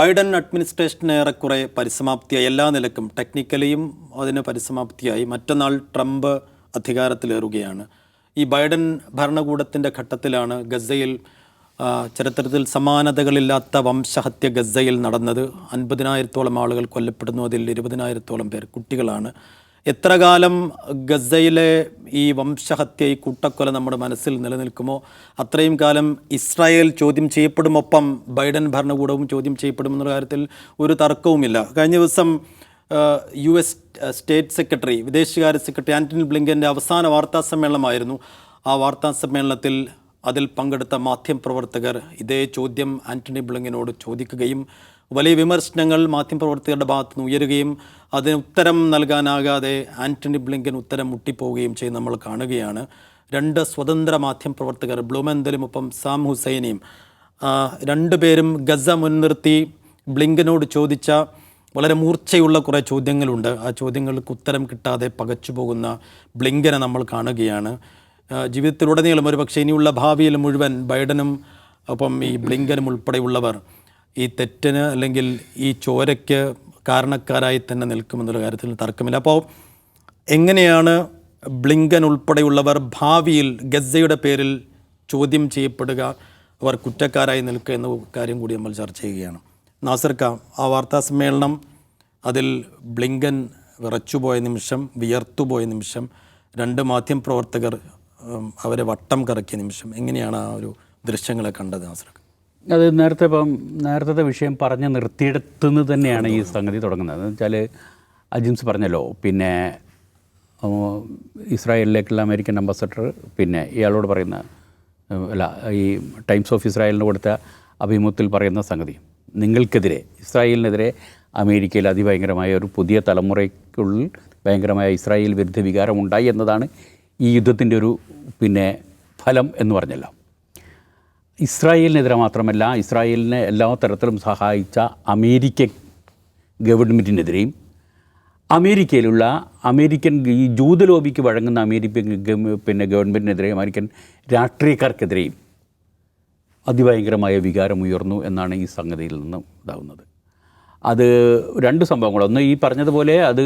Biden അഡ്മിനിസ്ട്രേഷന് ഏറെക്കുറെ പരിസമാപ്തിയായി എല്ലാ നിലക്കും ടെക്നിക്കലിയും അതിന് പരിസമാപ്തിയായി. മറ്റന്നാൾ ട്രംപ് അധികാരത്തിലേറുകയാണ്. ഈ ബൈഡൻ ഭരണകൂടത്തിന്റെ ഘട്ടത്തിലാണ് ഗസയിൽ ചരിത്രത്തിൽ സമാനതകളില്ലാത്ത വംശഹത്യ ഗസയിൽ നടന്നത്. അൻപതിനായിരത്തോളം ആളുകൾ കൊല്ലപ്പെടുന്നു. അതിൽ ഇരുപതിനായിരത്തോളം പേർ കുട്ടികളാണ്. എത്ര കാലം ഗസയിലെ ഈ വംശഹത്യ ഈ കൂട്ടക്കൊല നമ്മുടെ മനസ്സിൽ നിലനിൽക്കുമോ? അത്രയും കാലം ഇസ്രായേൽ ചോദ്യം ചെയ്യപ്പെടുമൊപ്പം ബൈഡൻ ഭരണകൂടവും ചോദ്യം ചെയ്യപ്പെടുമെന്നുള്ള കാര്യത്തിൽ ഒരു തർക്കവുമില്ല. കഴിഞ്ഞ ദിവസം യു എസ് സ്റ്റേറ്റ് സെക്രട്ടറി വിദേശകാര്യ സെക്രട്ടറി ആന്റണി ബ്ലിങ്കന്റെ അവസാന വാർത്താ സമ്മേളനമായിരുന്നു. ആ വാർത്താ സമ്മേളനത്തിൽ അതിൽ പങ്കെടുത്ത മാധ്യമപ്രവർത്തകർ ഇതേ ചോദ്യം ആന്റണി ബ്ലിങ്കനോട് ചോദിക്കുകയും വലിയ വിമർശനങ്ങൾ മാധ്യമപ്രവർത്തകരുടെ ഭാഗത്തു നിന്ന് ഉയരുകയും അതിന് ഉത്തരം നൽകാനാകാതെ ആന്റണി ബ്ലിങ്കൻ ഉത്തരം മുട്ടിപ്പോവുകയും ചെയ്ത് നമ്മൾ കാണുകയാണ്. രണ്ട് സ്വതന്ത്ര മാധ്യമപ്രവർത്തകർ ബ്ലൂമെന്തലും ഒപ്പം സാം ഹുസൈനെയും. രണ്ടുപേരും ഗസ മുൻനിർത്തി ബ്ലിങ്കനോട് ചോദിച്ച വളരെ മൂർച്ചയുള്ള കുറേ ചോദ്യങ്ങളുണ്ട്. ആ ചോദ്യങ്ങൾക്ക് ഉത്തരം കിട്ടാതെ പകച്ചു പോകുന്ന ബ്ലിങ്കനെ നമ്മൾ കാണുകയാണ്. ജീവിതത്തിലുടനീളം ഒരു പക്ഷേ ഇനിയുള്ള ഭാവിയിൽ മുഴുവൻ ബൈഡനും ഒപ്പം ഈ ബ്ലിങ്കനും ഉൾപ്പെടെയുള്ളവർ ഈ തെറ്റിന് അല്ലെങ്കിൽ ഈ ചോരയ്ക്ക് കാരണക്കാരായി തന്നെ നിൽക്കുമെന്നുള്ള കാര്യത്തിൽ തർക്കമില്ല. അപ്പോൾ എങ്ങനെയാണ് ബ്ലിങ്കൻ ഉൾപ്പെടെയുള്ളവർ ഭാവിയിൽ ഗസയുടെ പേരിൽ ചോദ്യം ചെയ്യപ്പെടുക അവർ കുറ്റക്കാരായി നിൽക്കുക എന്ന കാര്യം കൂടി നമ്മൾ ചർച്ച ചെയ്യുകയാണ്. നാസർക്ക ആ വാർത്താ സമ്മേളനം അതിൽ ബ്ലിങ്കൻ വിറച്ചുപോയ നിമിഷം വിയർത്തുപോയ നിമിഷം രണ്ട് മാധ്യമപ്രവർത്തകർ അവരെ വട്ടം കറക്കിയ നിമിഷം. എങ്ങനെയാണ് ആ ഒരു ദൃശ്യങ്ങളെ കണ്ടത് നാസർക്ക അത് നേരത്തെ ഇപ്പം നേരത്തെ വിഷയം പറഞ്ഞ് നിർത്തിയെടുത്തുനിന്ന് തന്നെയാണ് ഈ സംഗതി തുടങ്ങുന്നത്. എന്ന് വെച്ചാൽ അജിംസ് പറഞ്ഞല്ലോ പിന്നെ ഇസ്രായേലിലേക്കുള്ള അമേരിക്കൻ അംബാസഡർ പിന്നെ ഇയാളോട് പറയുന്ന അല്ല ഈ ടൈംസ് ഓഫ് ഇസ്രായേലിന് കൊടുത്ത അഭിമുഖത്തിൽ പറയുന്ന സംഗതി. നിങ്ങൾക്കെതിരെ ഇസ്രായേലിനെതിരെ അമേരിക്കയിൽ അതിഭയങ്കരമായ ഒരു പുതിയ തലമുറയ്ക്കുള്ളിൽ ഭയങ്കരമായ ഇസ്രായേൽ വിരുദ്ധ വികാരമുണ്ടായി എന്നതാണ് ഈ യുദ്ധത്തിന്റെ ഒരു പിന്നെ ഫലം എന്ന് പറഞ്ഞല്ലോ. ഇസ്രായേലിനെതിരെ മാത്രമല്ല ഇസ്രായേലിനെ എല്ലാ തരത്തിലും സഹായിച്ച അമേരിക്കൻ ഗവൺമെന്റിനെതിരെയും അമേരിക്കയിലുള്ള അമേരിക്കൻ ഈ ജൂത ലോബിക്ക് വഴങ്ങുന്ന അമേരിക്കൻ പിന്നെ ഗവൺമെന്റിനെതിരെയും അമേരിക്കൻ രാഷ്ട്രീയക്കാർക്കെതിരെയും അതിഭയങ്കരമായ വികാരമുയർന്നു എന്നാണ് ഈ സംഗതിയിൽ നിന്ന് ഇതാവുന്നത് അത് രണ്ട് സംഭവങ്ങൾ. ഒന്ന് ഈ പറഞ്ഞതുപോലെ അത്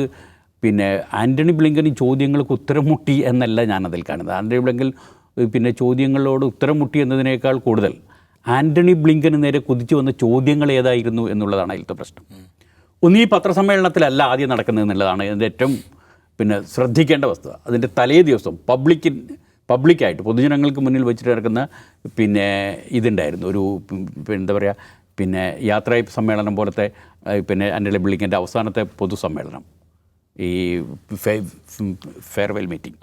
പിന്നെ ആന്റണി ബ്ലിങ്കൻ ഈ ചോദ്യങ്ങൾക്ക് ഉത്തരം മുട്ടി എന്നല്ല ഞാനതിൽ കാണുന്നത്. ആന്റണി ബ്ലിങ്കൻ പിന്നെ ചോദ്യങ്ങളോട് ഉത്തരം മുട്ടി എന്നതിനേക്കാൾ കൂടുതൽ ആന്റണി ബ്ലിങ്കന് നേരെ കുതിച്ചു വന്ന ചോദ്യങ്ങൾ ഏതായിരുന്നു എന്നുള്ളതാണ് അതിലത്തെ പ്രശ്നം. ഒന്ന് ഈ പത്രസമ്മേളനത്തിലല്ല ആദ്യം നടക്കുന്നത് എന്നുള്ളതാണ് ഇതിന്റെ ഏറ്റവും പിന്നെ ശ്രദ്ധിക്കേണ്ട വസ്തുത. അതിന്റെ തലേ ദിവസം പബ്ലിക്കിൻ പബ്ലിക്കായിട്ട് പൊതുജനങ്ങൾക്ക് മുന്നിൽ വെച്ചിട്ട് നടക്കുന്ന പിന്നെ ഇതുണ്ടായിരുന്നു. ഒരു എന്താ പറയുക പിന്നെ യാത്രാ സമ്മേളനം പോലത്തെ പിന്നെ അന്റണി ബ്ലിങ്കന്റെ അവസാനത്തെ പൊതുസമ്മേളനം. ഈ ഫെയർവെൽ മീറ്റിംഗ്.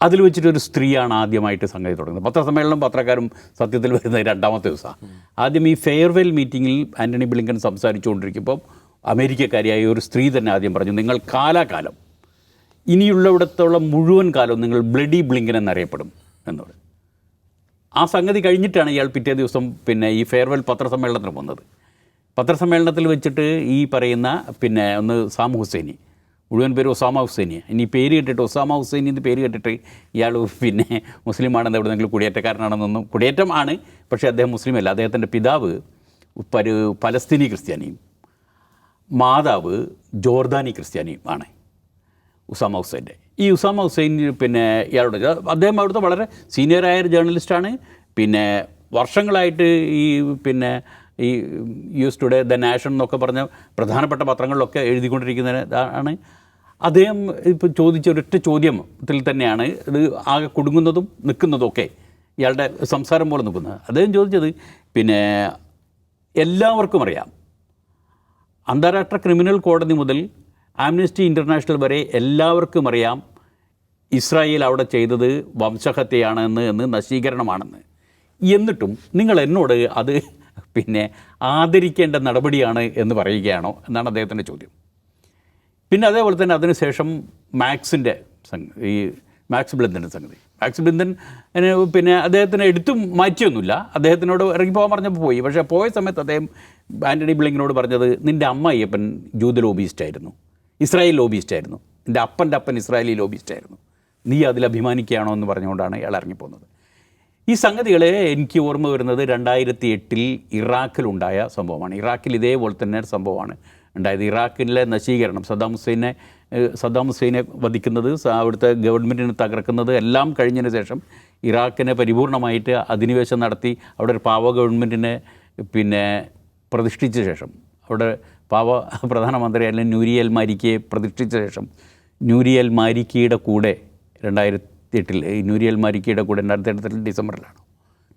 അതിൽ വെച്ചിട്ട് ഒരു സ്ത്രീയാണ് ആദ്യമായിട്ട് സംഗതി തുടങ്ങുന്നത്. പത്രസമ്മേളനം പത്രക്കാരും സത്യത്തിൽ വരുന്ന രണ്ടാമത്തെ ദിവസമാണ്. ആദ്യം ഈ ഫെയർവെൽ മീറ്റിങ്ങിൽ ആന്റണി ബിളിങ്കൻ സംസാരിച്ചുകൊണ്ടിരിക്കുമ്പോൾ അമേരിക്കക്കാരിയായ ഒരു സ്ത്രീ തന്നെ ആദ്യം പറഞ്ഞു നിങ്ങൾ കാലാകാലം ഇനിയുള്ളിടത്തോളം മുഴുവൻ കാലവും നിങ്ങൾ ബ്ലഡി ബ്ലിങ്കൻ എന്നറിയപ്പെടും എന്ന് പറയും ആ സംഗതി കഴിഞ്ഞിട്ടാണ് ഇയാൾ പിറ്റേ ദിവസം പിന്നെ ഈ ഫെയർവെൽ പത്രസമ്മേളനത്തിന് പോകുന്നത് പത്രസമ്മേളനത്തിൽ വെച്ചിട്ട് ഈ പറയുന്ന പിന്നെ ഒന്ന് സാം ഹുസൈനി മുഴുവൻ പേര് ഒസാമ ഹുസൈനിയാണ് ഇനി പേര് കേട്ടിട്ട് ഒസാമ ഹുസൈനി എന്ന് പേര് കേട്ടിട്ട് ഇയാൾ പിന്നെ മുസ്ലിമാണെന്ന് എവിടെന്നെങ്കിലും കുടിയേറ്റക്കാരനാണെന്നൊന്നും കുടിയേറ്റം ആണ് പക്ഷേ അദ്ദേഹം മുസ്ലിം അല്ല അദ്ദേഹത്തിന്റെ പിതാവ് പരു പലസ്തീനി ക്രിസ്ത്യാനിയും മാതാവ് ജോർദാനി ക്രിസ്ത്യാനിയും ആണ് ഉസാമ ഹുസൈന്റെ. ഈ ഉസാമ ഹുസൈൻ പിന്നെ ഇയാളുടെ അദ്ദേഹം അവിടുത്തെ വളരെ സീനിയറായ ഒരു ജേർണലിസ്റ്റാണ്. പിന്നെ വർഷങ്ങളായിട്ട് ഈ പിന്നെ ഈ യൂസ് ടുഡേ ദ നാഷൻ എന്നൊക്കെ പറഞ്ഞ പ്രധാനപ്പെട്ട പത്രങ്ങളിലൊക്കെ എഴുതിക്കൊണ്ടിരിക്കുന്നതാണ് അദ്ദേഹം ഇപ്പോൾ ചോദിച്ച ഒരൊറ്റ ചോദ്യത്തിൽ തന്നെയാണ് ഇത് ആകെ കുടുങ്ങുന്നതും നിൽക്കുന്നതും ഒക്കെ ഇയാളുടെ സംസാരം പോലെ നിൽക്കുന്നത്. അദ്ദേഹം ചോദിച്ചത് പിന്നെ എല്ലാവർക്കും അറിയാം അന്താരാഷ്ട്ര ക്രിമിനൽ കോടതി മുതൽ ആംനസ്റ്റി ഇന്റർനാഷണൽ വരെ എല്ലാവർക്കും അറിയാം ഇസ്രായേൽ അവിടെ ചെയ്തത് വംശഹത്യയാണെന്ന് എന്ന് നശീകരണമാണെന്ന്. എന്നിട്ടും നിങ്ങൾ എന്നോട് അത് പിന്നെ ആദരിക്കേണ്ട നടപടിയാണ് എന്ന് പറയുകയാണോ എന്നാണ് അദ്ദേഹത്തിന്റെ ചോദ്യം. പിന്നെ അതേപോലെ തന്നെ അതിനുശേഷം മാക്സിന്റെ ഈ മാക്സ് ബ്ലിന്തന്റെ സംഗതി. മാക്സ് ബ്ലിന്തൻ അതിന് പിന്നെ അദ്ദേഹത്തിന് എടുത്തും മാറ്റിയൊന്നുമില്ല. അദ്ദേഹത്തിനോട് ഇറങ്ങിപ്പോകാൻ പറഞ്ഞപ്പോൾ പോയി. പക്ഷേ പോയ സമയത്ത് അദ്ദേഹം ആന്റണി ബ്ലിങ്കിനോട് പറഞ്ഞത് നിന്റെ അമ്മ അയ്യപ്പൻ ജൂത ലോബിയിസ്റ്റായിരുന്നു ഇസ്രായേൽ ലോബിയിസ്റ്റായിരുന്നു എന്റെ അപ്പന്റെ അപ്പൻ ഇസ്രായേലി ലോബിയിസ്റ്റായിരുന്നു നീ അതിൽ അഭിമാനിക്കുകയാണോ? എന്ന് പറഞ്ഞുകൊണ്ടാണ് ഇയാൾ ഇറങ്ങിപ്പോകുന്നത്. ഈ സംഗതികളെ എനിക്ക് ഓർമ്മ വരുന്നത് രണ്ടായിരത്തി എട്ടിൽ ഇറാഖിലുണ്ടായ സംഭവമാണ്. ഇറാഖിൽ ഇതേപോലെ തന്നെ സംഭവമാണ് ഉണ്ടായത്. ഇറാഖിലെ നശീകരണം സദ്ദാം ഹുസൈനെ സദ്ദാം ഹുസൈനെ വധിക്കുന്നത് അവിടുത്തെ ഗവൺമെന്റിനെ തകർക്കുന്നത് എല്ലാം കഴിഞ്ഞതിന് ശേഷം ഇറാഖിനെ പരിപൂർണമായിട്ട് അധിനിവേശം നടത്തി അവിടെ ഒരു പാവ ഗവൺമെന്റിനെ പിന്നെ പ്രതിഷ്ഠിച്ച ശേഷം അവിടെ പാവ പ്രധാനമന്ത്രി അല്ലെങ്കിൽ ന്യൂരിയൽ മാരിക്കയെ പ്രതിഷ്ഠിച്ച ശേഷം ന്യൂരിയൽ മാരിക്കയുടെ കൂടെ രണ്ടായിരത്തി എട്ടിൽ ഈ മാരിക്കയുടെ കൂടെ രണ്ടായിരത്തി എട്ടിൽ ഡിസംബറിലാണ്.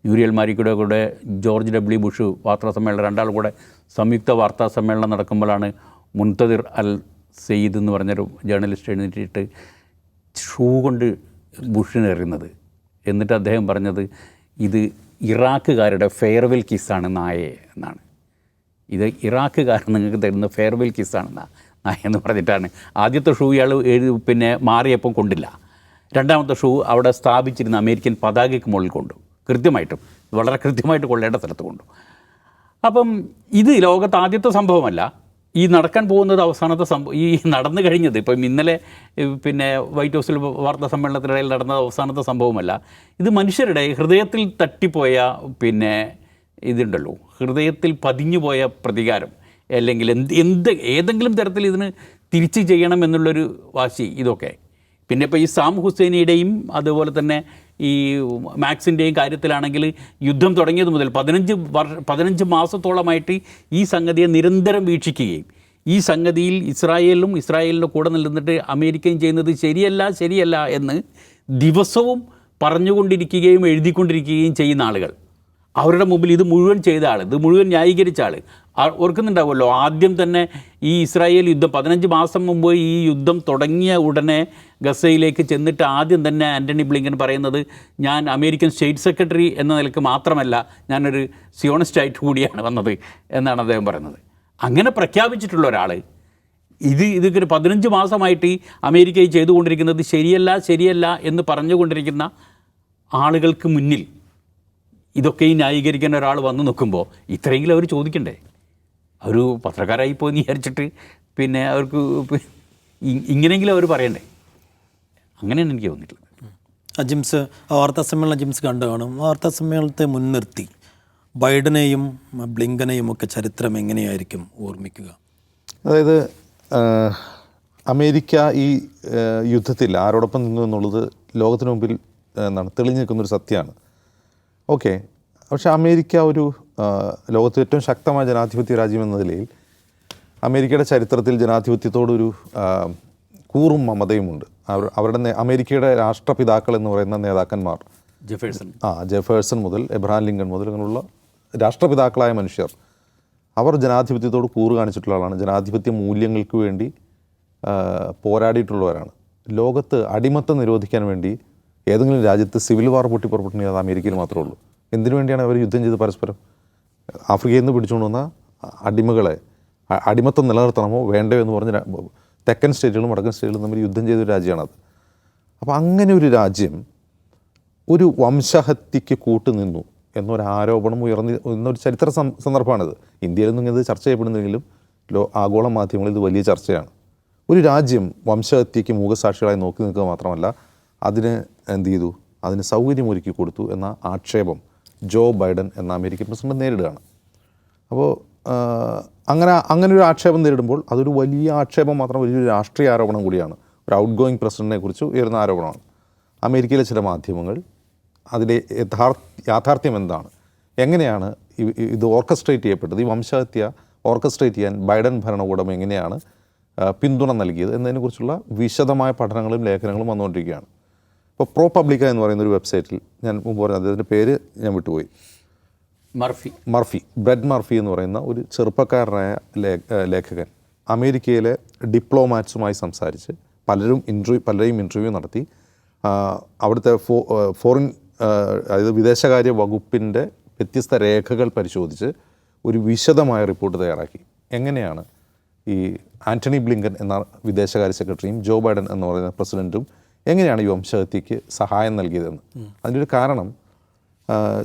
ന്യൂരിയൽ മാരിക്കയുടെ കൂടെ ജോർജ് ഡബ്ല്യു ബുഷ് വാർത്താ സമ്മേളനം രണ്ടാൾ കൂടെ സംയുക്ത വാർത്താ സമ്മേളനം നടക്കുമ്പോഴാണ് മുൻതദിർ അൽ സെയ്ദ് എന്ന് പറഞ്ഞൊരു ജേർണലിസ്റ്റ് എഴുന്നേറ്റിട്ട് ഷൂ കൊണ്ട് ബുഷിന് എറിയുന്നത്. എന്നിട്ട് അദ്ദേഹം പറഞ്ഞത് ഇത് ഇറാഖുകാരുടെ ഫെയർവെൽ കിസ്സാണ് നായയെ എന്നാണ്. ഇത് ഇറാഖുകാർ നിങ്ങൾക്ക് തരുന്ന ഫെയർവെൽ കിസ്സാണ് നായ എന്ന് പറഞ്ഞിട്ടാണ്. ആദ്യത്തെ ഷൂ ഇയാൾ എഴുതി പിന്നെ മാറിയപ്പം കൊണ്ടില്ല. രണ്ടാമത്തെ ഷൂ അവിടെ സ്ഥാപിച്ചിരുന്ന അമേരിക്കൻ പതാകയ്ക്ക് മുകളിൽ കൊണ്ടു. കൃത്യമായിട്ടും വളരെ കൃത്യമായിട്ട് കൊള്ളേണ്ട സ്ഥലത്ത് കൊണ്ടു. അപ്പം ഇത് ലോകത്ത് ആദ്യത്തെ സംഭവമല്ല. ഈ നടക്കാൻ പോകുന്നത് അവസാനത്തെ സംഭവം ഈ നടന്നു കഴിഞ്ഞത് ഇപ്പം ഇന്നലെ പിന്നെ വൈറ്റ് ഹൗസിൽ വാർത്താ സമ്മേളനത്തിനിടയിൽ നടന്ന അവസാനത്തെ സംഭവമല്ല. ഇത് മനുഷ്യരുടെ ഹൃദയത്തിൽ തട്ടിപ്പോയ പിന്നെ ഇതുണ്ടല്ലോ. ഹൃദയത്തിൽ പതിഞ്ഞുപോയ പ്രതികാരം. അല്ലെങ്കിൽ എന്ത് എന്ത് ഏതെങ്കിലും തരത്തിൽ ഇതിന് തിരിച്ചു ചെയ്യണം എന്നുള്ളൊരു വാശി ഇതൊക്കെ. പിന്നെ ഇപ്പോൾ ഈ സാം ഹുസൈനിയുടെയും അതുപോലെ തന്നെ ഈ മാക്സിന്റെയും കാര്യത്തിലാണെങ്കിൽ യുദ്ധം തുടങ്ങിയത് മുതൽ പതിനഞ്ച് വർഷ പതിനഞ്ച് മാസത്തോളമായിട്ട് ഈ സംഗതിയെ നിരന്തരം വീക്ഷിക്കുകയും ഈ സംഗതിയിൽ ഇസ്രായേലിലും ഇസ്രായേലിന്റെ കൂടെ നിന്നിട്ട് അമേരിക്കയും ചെയ്യുന്നത് ശരിയല്ല ശരിയല്ല എന്ന് ദിവസവും പറഞ്ഞുകൊണ്ടിരിക്കുകയും എഴുതിക്കൊണ്ടിരിക്കുകയും ചെയ്യുന്ന ആളുകൾ. അവരുടെ മുമ്പിൽ ഇത് മുഴുവൻ ചെയ്ത ആൾ ഇത് മുഴുവൻ ന്യായീകരിച്ച ആൾ ഓർക്കുന്നുണ്ടാവുമല്ലോ. ആദ്യം തന്നെ ഈ ഇസ്രായേൽ യുദ്ധം പതിനഞ്ച് മാസം മുമ്പ് ഈ യുദ്ധം തുടങ്ങിയ ഉടനെ ഗസയിലേക്ക് ചെന്നിട്ട് ആദ്യം തന്നെ ആന്റണി ബ്ലിങ്കൻ പറയുന്നത് ഞാൻ അമേരിക്കൻ സ്റ്റേറ്റ് സെക്രട്ടറി എന്ന നിലയ്ക്ക് മാത്രമല്ല ഞാനൊരു സിയോണിസ്റ്റായിട്ട് കൂടിയാണ് വന്നത് എന്നാണ് അദ്ദേഹം പറയുന്നത്. അങ്ങനെ പ്രഖ്യാപിച്ചിട്ടുള്ള ഒരാൾ ഇത് ഇതിങ്ങനെ പതിനഞ്ച് മാസമായിട്ട് അമേരിക്ക ചെയ്തുകൊണ്ടിരിക്കുന്നത് ശരിയല്ല ശരിയല്ല എന്ന് പറഞ്ഞുകൊണ്ടിരിക്കുന്ന ആളുകൾക്ക് മുന്നിൽ ഇതൊക്കെ ഈ ന്യായീകരിക്കാൻ ഒരാൾ വന്ന് നിൽക്കുമ്പോൾ ഇത്രയെങ്കിലും അവർ ചോദിക്കണ്ടേ? ഒരു പത്രക്കാരായി പോയി വിചാരിച്ചിട്ട് പിന്നെ അവർക്ക് ഇങ്ങനെയെങ്കിലും അവർ പറയണ്ടേ? അങ്ങനെയാണ് എനിക്ക് തോന്നിയിട്ടുള്ളത്. അജിംസ് ആ വാർത്താ സമ്മേളനം അജിംസ് കണ്ടു കാണും. വാർത്താ സമ്മേളനത്തെ മുൻനിർത്തി. ബൈഡനെയും ബ്ലിങ്കനെയും ഒക്കെ ചരിത്രം എങ്ങനെയായിരിക്കും ഓർമ്മിക്കുക? അതായത് അമേരിക്ക ഈ യുദ്ധത്തിൽ ആരോടൊപ്പം നിന്നു എന്നുള്ളത് ലോകത്തിന് മുമ്പിൽ എന്താണ് തെളിഞ്ഞു നിൽക്കുന്നൊരു സത്യമാണ്. ഓക്കെ പക്ഷേ അമേരിക്ക ഒരു ആ, ലോകത്തിലെ ഏറ്റവും ശക്തമായ ജനാധിപത്യ രാജ്യം എന്ന നിലയിൽ അമേരിക്കയുടെ ചരിത്രത്തിൽ ജനാധിപത്യത്തോടൊരു കൂറും മമതയുമുണ്ട്. അവർ അവരുടെ അമേരിക്കയുടെ രാഷ്ട്രപിതാക്കൾ എന്ന് പറയുന്ന നേതാക്കന്മാർ. ജെഫേഴ്സൺ. ആ ജെഫേഴ്സൺ മുതൽ എബ്രഹാം ലിങ്കൺ മുതൽ അങ്ങനെയുള്ള രാഷ്ട്രപിതാക്കളായ മനുഷ്യർ. അവർ ജനാധിപത്യത്തോട് കൂറ് കാണിച്ചിട്ടുള്ള ആളാണ്. ജനാധിപത്യ മൂല്യങ്ങൾക്ക് വേണ്ടി പോരാടിയിട്ടുള്ളവരാണ്. ലോകത്ത് അടിമത്തം നിരോധിക്കാൻ വേണ്ടി ഏതെങ്കിലും രാജ്യത്ത് സിവിൽ വാർ പൊട്ടി പുറപ്പെട്ടുണ്ടെങ്കിൽ അത് അമേരിക്കയിൽ മാത്രമേ ഉള്ളൂ. എന്തിനു വേണ്ടിയാണ് അവർ യുദ്ധം ചെയ്ത് പരസ്പരം? ആഫ്രിക്കയിൽ നിന്ന് പിടിച്ചുകൊണ്ട് വന്ന അടിമകളെ അടിമത്തം നിലനിർത്തണമോ വേണ്ടയോ എന്ന് പറഞ്ഞ തെക്കൻ സ്റ്റേറ്റുകളും വടക്കൻ സ്റ്റേറ്റുകളും തമ്മിൽ യുദ്ധം ചെയ്ത ഒരു രാജ്യമാണത്. അപ്പോൾ അങ്ങനെ ഒരു രാജ്യം ഒരു വംശഹത്യക്ക് കൂട്ടുനിന്നു എന്നൊരു ആരോപണം ഉയർന്നി എന്നൊരു ചരിത്ര സന്ദർഭമാണിത്. സന്ദർഭമാണിത് ഇന്ത്യയിലൊന്നും ഇത് ചർച്ച ചെയ്യപ്പെടുന്നെങ്കിലും ലോ ആഗോള മാധ്യമങ്ങളിൽ ഇത് വലിയ ചർച്ചയാണ്. ഒരു രാജ്യം വംശഹത്യക്ക് മൂകസാക്ഷികളായി നോക്കി നിൽക്കുക മാത്രമല്ല അതിന് എന്ത് ചെയ്തു? അതിന് സൗകര്യമൊരുക്കി കൊടുത്തു എന്ന ആക്ഷേപം ജോ ബൈഡൻ എന്ന അമേരിക്കൻ പ്രസിഡന്റ് നേരിടുകയാണ്. അപ്പോൾ അങ്ങനെ അങ്ങനെ ഒരു ആക്ഷേപം നേരിടുമ്പോൾ അതൊരു വലിയ ആക്ഷേപം മാത്രം വലിയൊരു രാഷ്ട്രീയ ആരോപണം കൂടിയാണ്. ഒരു ഔട്ട് ഗോയിങ് പ്രസിഡന്റിനെ കുറിച്ച് ഉയർന്ന ആരോപണമാണ്. അമേരിക്കയിലെ ചില മാധ്യമങ്ങൾ അതിലെ യഥാർത്ഥ യാഥാർത്ഥ്യം എന്താണ്? എങ്ങനെയാണ് ഇത് ഓർക്കസ്ട്രേറ്റ് ചെയ്യപ്പെട്ടത്? ഈ വംശഹത്യ ഓർക്കസ്ട്രേറ്റ് ചെയ്യാൻ ബൈഡൻ ഭരണകൂടം എങ്ങനെയാണ് പിന്തുണ നൽകിയത് എന്നതിനെക്കുറിച്ചുള്ള വിശദമായ പഠനങ്ങളും ലേഖനങ്ങളും വന്നുകൊണ്ടിരിക്കുകയാണ്. ഇപ്പോൾ പ്രോ പബ്ലിക്ക എന്ന് പറയുന്ന ഒരു വെബ്സൈറ്റിൽ ഞാൻ മുമ്പ് പറഞ്ഞത് അദ്ദേഹത്തിന്റെ പേര് ഞാൻ വിട്ടുപോയി. മർഫി. മർഫി ബ്രെഡ് മർഫി എന്ന് പറയുന്ന ഒരു ചെറുപ്പക്കാരനായ ലേഖകൻ. അമേരിക്കയിലെ ഡിപ്ലോമാറ്റ്സുമായി സംസാരിച്ച് പലരും ഇന്റർവ്യൂ പലരെയും ഇന്റർവ്യൂ നടത്തി. അവിടുത്തെ ഫോ ഫോറിൻ അതായത് വിദേശകാര്യ വകുപ്പിന്റെ വ്യത്യസ്ത രേഖകൾ പരിശോധിച്ച് ഒരു വിശദമായ റിപ്പോർട്ട് തയ്യാറാക്കി. എങ്ങനെയാണ് ഈ ആന്റണി ബ്ലിങ്കൻ എന്ന വിദേശകാര്യ സെക്രട്ടറിയും ജോ ബൈഡൻ എന്ന് പറയുന്ന പ്രസിഡന്റും എങ്ങനെയാണ് ഈ വംശഹത്യക്ക് സഹായം നൽകിയതെന്ന്? അതിന്റെ കാരണം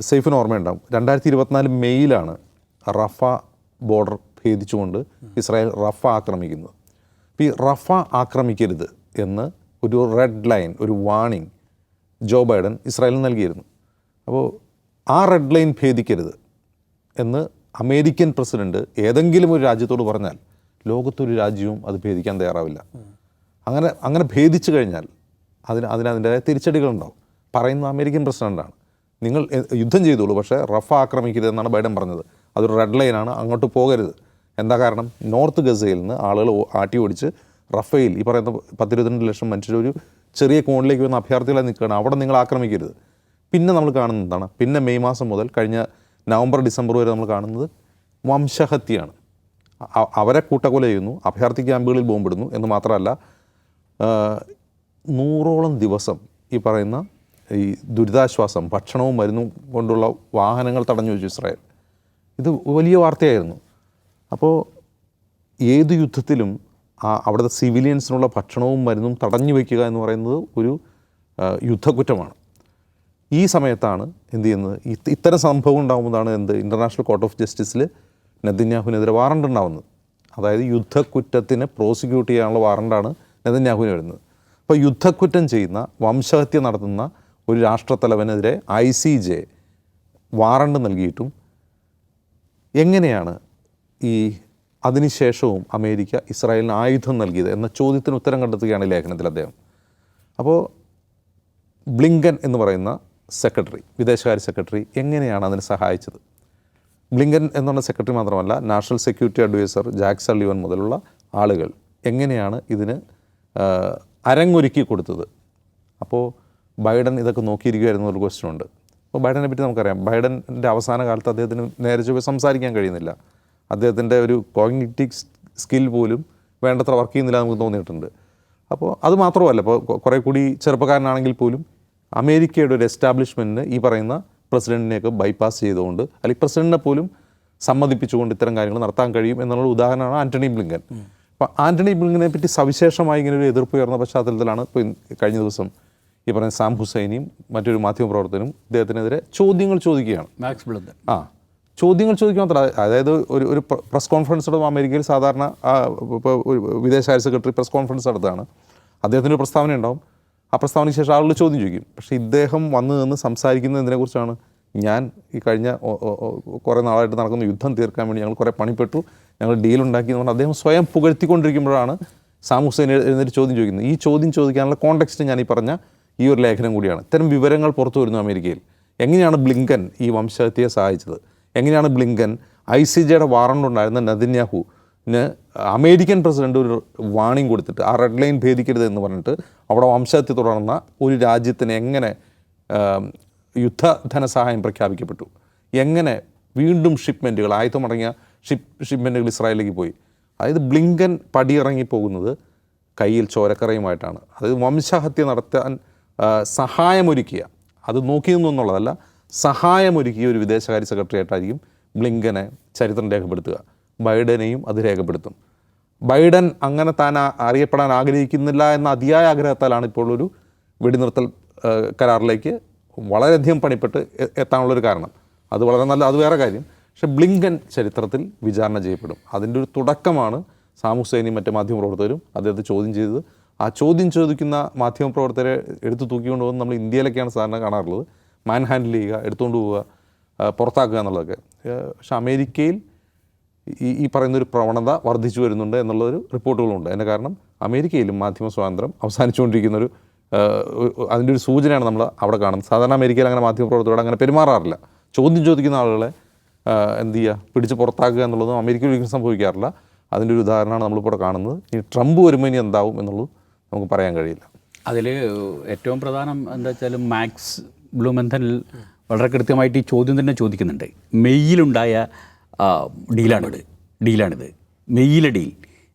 സേഫിന് ഓർമ്മയുണ്ടാവും. രണ്ടായിരത്തി ഇരുപത്തിനാല് മെയ്യിലാണ് റഫ ബോർഡർ ഭേദിച്ചുകൊണ്ട് ഇസ്രായേൽ റഫ ആക്രമിക്കുന്നത്. അപ്പോൾ ഈ റഫ ആക്രമിക്കരുത് എന്ന് ഒരു റെഡ് ലൈൻ ഒരു വാണിംഗ് ജോ ബൈഡൻ ഇസ്രായേലിന് നൽകിയിരുന്നു. അപ്പോൾ ആ റെഡ് ലൈൻ ഭേദിക്കരുത് എന്ന് അമേരിക്കൻ പ്രസിഡന്റ് ഏതെങ്കിലും ഒരു രാജ്യത്തോട് പറഞ്ഞാൽ ലോകത്തൊരു രാജ്യവും അത് ഭേദിക്കാൻ തയ്യാറാവില്ല. അങ്ങനെ അങ്ങനെ ഭേദിച്ചു കഴിഞ്ഞാൽ അതിന് അതിന് അതിന്റെതായ തിരിച്ചടികളുണ്ടാവും. പറയുന്നത് അമേരിക്കൻ പ്രസിഡന്റാണ് നിങ്ങൾ യുദ്ധം ചെയ്തോളൂ പക്ഷേ റഫ ആക്രമിക്കരുത് എന്നാണ് ബൈഡൻ പറഞ്ഞത്. അതൊരു റെഡ് ലൈനാണ് അങ്ങോട്ട് പോകരുത്. എന്താ കാരണം? നോർത്ത് ഗസയിൽ നിന്ന് ആളുകൾ ആട്ടി ഓടിച്ച് റഫയിൽ ഈ പറയുന്ന പത്തിരുപത്തിരണ്ട് ലക്ഷം മനുഷ്യർ ഒരു ചെറിയ കോണിലേക്ക് വന്ന അഭ്യർത്ഥികളായി നിൽക്കുകയാണ്. അവിടെ നിങ്ങൾ ആക്രമിക്കരുത്. പിന്നെ നമ്മൾ കാണുന്നത് എന്താണ്? പിന്നെ മെയ് മാസം മുതൽ കഴിഞ്ഞ നവംബർ ഡിസംബർ വരെ നമ്മൾ കാണുന്നത് വംശഹത്യയാണ്. അവരെ കൂട്ടക്കൊല ചെയ്യുന്നു അഭയാർത്ഥി ക്യാമ്പുകളിൽ ബോംബിടുന്നു എന്ന് മാത്രമല്ല നൂറോളം ദിവസം ഈ പറയുന്ന ഈ ദുരിതാശ്വാസം ഭക്ഷണവും മരുന്നും കൊണ്ടുള്ള വാഹനങ്ങൾ തടഞ്ഞു വെച്ചു ഇസ്രായേൽ. ഇത് വലിയ വാർത്തയായിരുന്നു. അപ്പോൾ ഏത് യുദ്ധത്തിലും ആ അവിടുത്തെ സിവിലിയൻസിനുള്ള ഭക്ഷണവും മരുന്നും തടഞ്ഞു വയ്ക്കുക എന്ന് പറയുന്നത് ഒരു യുദ്ധക്കുറ്റമാണ്. ഈ സമയത്താണ് എന്ത് ചെയ്യുന്നത്? ഇത് ഇത്തരം സംഭവം ഉണ്ടാകുന്നതാണ് എന്ത്? ഇന്റർനാഷണൽ കോർട്ട് ഓഫ് ജസ്റ്റിസിൽ നെതന്യാഹുവിനെതിരെ വാറണ്ട് ഉണ്ടാവുന്നത്. അതായത് യുദ്ധക്കുറ്റത്തിന് പ്രോസിക്യൂട്ട് ചെയ്യാനുള്ള വാറണ്ടാണ് നെതന്യാഹുവിന് വരുന്നത്. അപ്പോൾ യുദ്ധക്കുറ്റം ചെയ്യുന്ന വംശഹത്യ നടത്തുന്ന ഒരു രാഷ്ട്രത്തലവനെതിരെ ഐ സി ജെ വാറണ്ട് നൽകിയിട്ടും എങ്ങനെയാണ് ഈ അതിനുശേഷവും അമേരിക്ക ഇസ്രായേലിന് ആയുധം നൽകിയത് എന്ന ചോദ്യത്തിന് ഉത്തരം കണ്ടെത്തുകയാണ് ലേഖനത്തിൽ അദ്ദേഹം. അപ്പോൾ ബ്ലിങ്കൻ എന്ന് പറയുന്ന സെക്രട്ടറി വിദേശകാര്യ സെക്രട്ടറി എങ്ങനെയാണ് അതിനെ സഹായിച്ചത്? ബ്ലിങ്കൻ എന്നുള്ള സെക്രട്ടറി മാത്രമല്ല national security adviser Jake Sullivan മുതലുള്ള ആളുകൾ എങ്ങനെയാണ് ഇതിന് അരങ്ങൊരുക്കി കൊടുത്തത്. അപ്പോൾ ബൈഡൻ ഇതൊക്കെ നോക്കിയിരിക്കുമായിരുന്നു ഒരു ക്വസ്റ്റ്യൻ ഉണ്ട്. അപ്പോൾ ബൈഡനെ പറ്റി നമുക്കറിയാം. ബൈഡന്റെ അവസാന കാലത്ത് അദ്ദേഹത്തിന് നേരെ ചൊവ്വ സംസാരിക്കാൻ കഴിയുന്നില്ല. അദ്ദേഹത്തിന്റെ ഒരു കോഗ്നിറ്റീവ് സ്കിൽ പോലും വേണ്ടത്ര വർക്ക് ചെയ്യുന്നില്ല നമുക്ക് തോന്നിയിട്ടുണ്ട്. അപ്പോൾ അത് മാത്രമല്ല ഇപ്പോൾ കുറേ കൂടി ചെറുപ്പക്കാരനാണെങ്കിൽ പോലും അമേരിക്കയുടെ ഒരു എസ്റ്റാബ്ലിഷ്മെന്റിന് ഈ പറയുന്ന പ്രസിഡന്റിനെയൊക്കെ ബൈപ്പാസ് ചെയ്തുകൊണ്ട് അല്ലെങ്കിൽ പ്രസിഡന്റിനെ പോലും സമ്മതിപ്പിച്ചുകൊണ്ട് ഇത്തരം കാര്യങ്ങൾ നടത്താൻ കഴിയും എന്നുള്ള ഉദാഹരണമാണ് ആന്റണി ബ്ലിങ്കൻ. അപ്പോൾ ആന്റണി ബ്ലിങ്കിനെ പറ്റി സവിശേഷമായി ഇങ്ങനെ ഒരു എതിർപ്പ് ഉയർന്ന പശ്ചാത്തലത്തിലാണ് ഇപ്പോൾ കഴിഞ്ഞ ദിവസം ഈ പറഞ്ഞ സാം ഹുസൈനിയും മറ്റൊരു മാധ്യമപ്രവർത്തനും ഇദ്ദേഹത്തിനെതിരെ ചോദ്യങ്ങൾ ചോദിക്കുകയാണ്. മാക്സ് ബ്ലിങ്കൻ ആ ചോദ്യങ്ങൾ ചോദിക്കുക മാത്രമല്ല അതായത് ഒരു ഒരു പ്രസ് കോൺഫറൻസ് നടത്തുമ്പോൾ അമേരിക്കയിൽ സാധാരണ ഇപ്പോൾ ഒരു വിദേശകാര്യ സെക്രട്ടറി പ്രസ് കോൺഫറൻസ് നടത്തുകയാണ്. അദ്ദേഹത്തിന്റെ ഒരു പ്രസ്താവന ഉണ്ടാവും. ആ പ്രസ്താവനയ്ക്ക് ശേഷം ആളുകൾ ചോദ്യം ചോദിക്കും. പക്ഷേ ഇദ്ദേഹം വന്ന് നിന്ന് സംസാരിക്കുന്നത് എന്തിനെക്കുറിച്ചാണ്? ഞാൻ ഈ കഴിഞ്ഞ കുറേ നാളായിട്ട് നടക്കുന്ന യുദ്ധം തീർക്കാൻ വേണ്ടി ഞങ്ങൾ കുറേ പണിപ്പെട്ടു. ഞങ്ങൾ ഡീൽ ഉണ്ടാക്കി എന്ന് പറഞ്ഞാൽ അദ്ദേഹം സ്വയം പുകഴ്ത്തിക്കൊണ്ടിരിക്കുമ്പോഴാണ് സാം എഴുന്നേറ്റ് ചോദ്യം ചോദിക്കുന്നത്. ഈ ചോദ്യം ചോദിക്കാനുള്ള കോണ്ടെക്സ്റ്റ് ഞാൻ ഈ പറഞ്ഞ ഈ ഒരു ലേഖനം കൂടിയാണ്. ഇത്തരം വിവരങ്ങൾ പുറത്തു വരുന്നു അമേരിക്കയിൽ. എങ്ങനെയാണ് ബ്ലിങ്കൻ ഈ വംശഹത്യയെ സഹായിച്ചത്? എങ്ങനെയാണ് ബ്ലിങ്കൻ ഐ സി ജെയുടെ വാറണ്ട് ഉണ്ടായിരുന്ന നദിന്യാഹുവിന് അമേരിക്കൻ പ്രസിഡന്റ് ഒരു വാണിംഗ് കൊടുത്തിട്ട് ആ റെഡ് ലൈൻ ഭേദിക്കരുത് എന്ന് പറഞ്ഞിട്ട് അവിടെ വംശഹത്യ തുടർന്ന ഒരു രാജ്യത്തിന് എങ്ങനെ യുദ്ധ ധനസഹായം പ്രഖ്യാപിക്കപ്പെട്ടു. എങ്ങനെ? വീണ്ടും ഷിപ്മെന്റുകൾ ആയുധമടങ്ങിയ ഷിപ്പ് ഷിപ്മെന്റുകൾ ഇസ്രായേലിലേക്ക് പോയി. അതായത് ബ്ലിങ്കൻ പടിയിറങ്ങിപ്പോകുന്നത് കയ്യിൽ ചോരക്കറയുമായിട്ടാണ്. അതായത് വംശഹത്യ നടത്താൻ സഹായമൊരുക്കിയ അത് നോക്കി നിന്നു എന്നുള്ളതല്ല സഹായമൊരുക്കിയ ഒരു വിദേശകാര്യ സെക്രട്ടറി ആയിട്ടായിരിക്കും ബ്ലിങ്കനെ ചരിത്രം രേഖപ്പെടുത്തുക. ബൈഡനെയും അത് രേഖപ്പെടുത്തും. ബൈഡൻ അങ്ങനെ താൻ അറിയപ്പെടാൻ ആഗ്രഹിക്കുന്നില്ല എന്ന അതിയായ ആഗ്രഹത്താലാണ് ഇപ്പോൾ ഒരു വെടിനിർത്തൽ കരാറിലേക്ക് വളരെയധികം പണിപ്പെട്ട് എത്താനുള്ളൊരു കാരണം. അത് വളരെ നല്ല അത് വേറെ കാര്യം. പക്ഷേ ബ്ലിങ്കൻ ചരിത്രത്തിൽ വിചാരണ ചെയ്യപ്പെടും. അതിന്റെ ഒരു തുടക്കമാണ് സാം മറ്റ് മാധ്യമപ്രവർത്തകരും അദ്ദേഹത്തെ ചോദ്യം ചെയ്തത്. ആ ചോദ്യം ചോദിക്കുന്ന മാധ്യമപ്രവർത്തകരെ എടുത്തു തൂക്കിക്കൊണ്ട് പോകുന്നത് നമ്മൾ ഇന്ത്യയിലൊക്കെയാണ് സാധാരണ കാണാറുള്ളത്. മാൻ ഹാൻഡിൽ ചെയ്യുക എടുത്തുകൊണ്ട് പോവുക പുറത്താക്കുക എന്നുള്ളതൊക്കെ. പക്ഷേ അമേരിക്കയിൽ ഈ ഈ പറയുന്ന ഒരു പ്രവണത വർദ്ധിച്ചു വരുന്നുണ്ട് എന്നുള്ളൊരു റിപ്പോർട്ടുകളുണ്ട്. അതിന്റെ കാരണം അമേരിക്കയിലും മാധ്യമ സ്വാതന്ത്ര്യം അവസാനിച്ചുകൊണ്ടിരിക്കുന്ന ഒരു ഒരു- അതിന്റെ ഒരു സൂചനയാണ് നമ്മൾ അവിടെ കാണുന്നത്. സാധാരണ അമേരിക്കയിൽ അങ്ങനെ മാധ്യമപ്രവർത്തകരോട് അങ്ങനെ പെരുമാറാറില്ല. ചോദ്യം ചോദിക്കുന്ന ആളുകളെ എന്ത് ചെയ്യുക പിടിച്ച് പുറത്താക്കുക എന്നുള്ളതും അമേരിക്കയിൽ ഒരിക്കലും സംഭവിക്കാറില്ല. അതിന്റെ ഒരു ഉദാഹരണമാണ് നമ്മളിപ്പോൾ കാണുന്നത്. ഇനി ട്രംപ് വരുമ്പോൾ ഇനി എന്താവും എന്നുള്ളത് നമുക്ക് പറയാൻ കഴിയില്ല. അതിൽ ഏറ്റവും പ്രധാനം എന്താ വെച്ചാൽ മാക്സ് ബ്ലൂമെന്തനിൽ വളരെ കൃത്യമായിട്ട് ഈ ചോദ്യം തന്നെ ചോദിക്കുന്നുണ്ട്. മെയ്യിലുണ്ടായ ഡീലാണിത്. ഡീലാണിത്. മെയ്യിലെ ഡീൽ.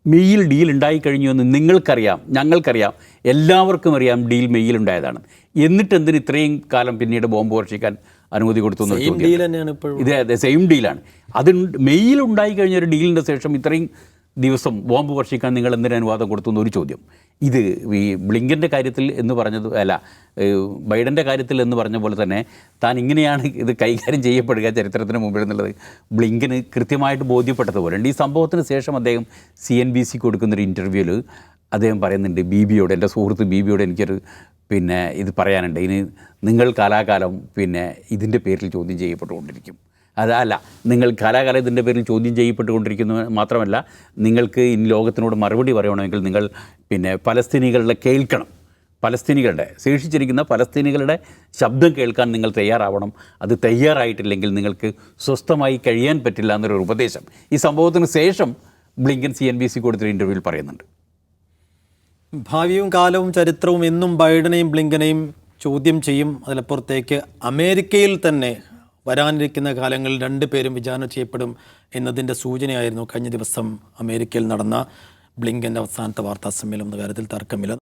മെയ്യിൽ ഡീൽ ഉണ്ടായി കഴിഞ്ഞു എന്ന് നിങ്ങൾക്കറിയാം ഞങ്ങൾക്കറിയാം എല്ലാവർക്കും അറിയാം ഡീൽ മെയ്യിൽ ഉണ്ടായതാണ്. എന്നിട്ട് എന്തിന് ഇത്രയും കാലം പിന്നീട് ബോംബ് വർഷിക്കാൻ അനുമതി കൊടുത്തു ഇത് അതെ സെയിം ഡീലാണ് അത് മെയ്യിൽ ഉണ്ടായി കഴിഞ്ഞ ഒരു ഡീലിന്റെ ശേഷം ഇത്രയും ദിവസം ബോംബ് വർഷിക്കാൻ നിങ്ങൾ എന്തിനു അനുവാദം കൊടുത്തു എന്നൊരു ചോദ്യം. ഇത് ഈ ബ്ലിങ്കന്റെ കാര്യത്തിൽ എന്ന് പറഞ്ഞത് അല്ല ബൈഡന്റെ കാര്യത്തിൽ എന്ന് പറഞ്ഞ പോലെ തന്നെ താൻ ഇങ്ങനെയാണ് ഇത് കൈകാര്യം ചെയ്യപ്പെടുക ചരിത്രത്തിന് മുമ്പിൽ എന്നുള്ളത്. ബ്ലിങ്കന് കൃത്യമായിട്ട് ബോധ്യപ്പെട്ടതുപോലെയുണ്ട് ഈ സംഭവത്തിന് ശേഷം അദ്ദേഹം സി എൻ ബി സി കൊടുക്കുന്നൊരു ഇന്റർവ്യൂവിൽ അദ്ദേഹം പറയുന്നുണ്ട് ബി ബിയോട് എന്റെ സുഹൃത്ത് ബി ബിയോട് എനിക്കൊരു പിന്നെ ഇത് പറയാനുണ്ട്. ഇനി നിങ്ങൾ കാലാകാലം പിന്നെ ഇതിന്റെ പേരിൽ ചോദ്യം ചെയ്യപ്പെട്ടുകൊണ്ടിരിക്കും. അതല്ല നിങ്ങൾ കാലാകാലം ഇതിന്റെ പേരിൽ ചോദ്യം ചെയ്യപ്പെട്ടുകൊണ്ടിരിക്കുന്നു മാത്രമല്ല നിങ്ങൾക്ക് ഇനി ലോകത്തിനോട് മറുപടി പറയണമെങ്കിൽ നിങ്ങൾ പിന്നെ പലസ്തീനികളുടെ കേൾക്കണം. പലസ്തീനികളുടെ ശേഷിച്ചിരിക്കുന്ന പലസ്തീനികളുടെ ശബ്ദം കേൾക്കാൻ നിങ്ങൾ തയ്യാറാവണം. അത് തയ്യാറായിട്ടില്ലെങ്കിൽ നിങ്ങൾക്ക് സ്വസ്ഥമായി കഴിയാൻ പറ്റില്ല എന്നൊരു ഉപദേശം. ഈ സംഭവത്തിന് ശേഷം Blinken C N B C കൊടുത്തൊരു ഇന്റർവ്യൂവിൽ പറയുന്നുണ്ട്. ഭാവിയും കാലവും ചരിത്രവും എന്നും ബൈഡനെയും ബ്ലിങ്കനെയും ചോദ്യം ചെയ്യും. അതിലപ്പുറത്തേക്ക് അമേരിക്കയിൽ തന്നെ വരാനിരിക്കുന്ന കാലങ്ങളിൽ രണ്ട് പേരും വിചാരണ ചെയ്യപ്പെടും എന്നതിന്റെ സൂചനയായിരുന്നു കഴിഞ്ഞ ദിവസം അമേരിക്കയിൽ നടന്ന ബ്ലിങ്കന്റെ അവസാനത്തെ വാർത്താ സമ്മേളനം എന്ന കാര്യത്തിൽ തർക്കമില്ല.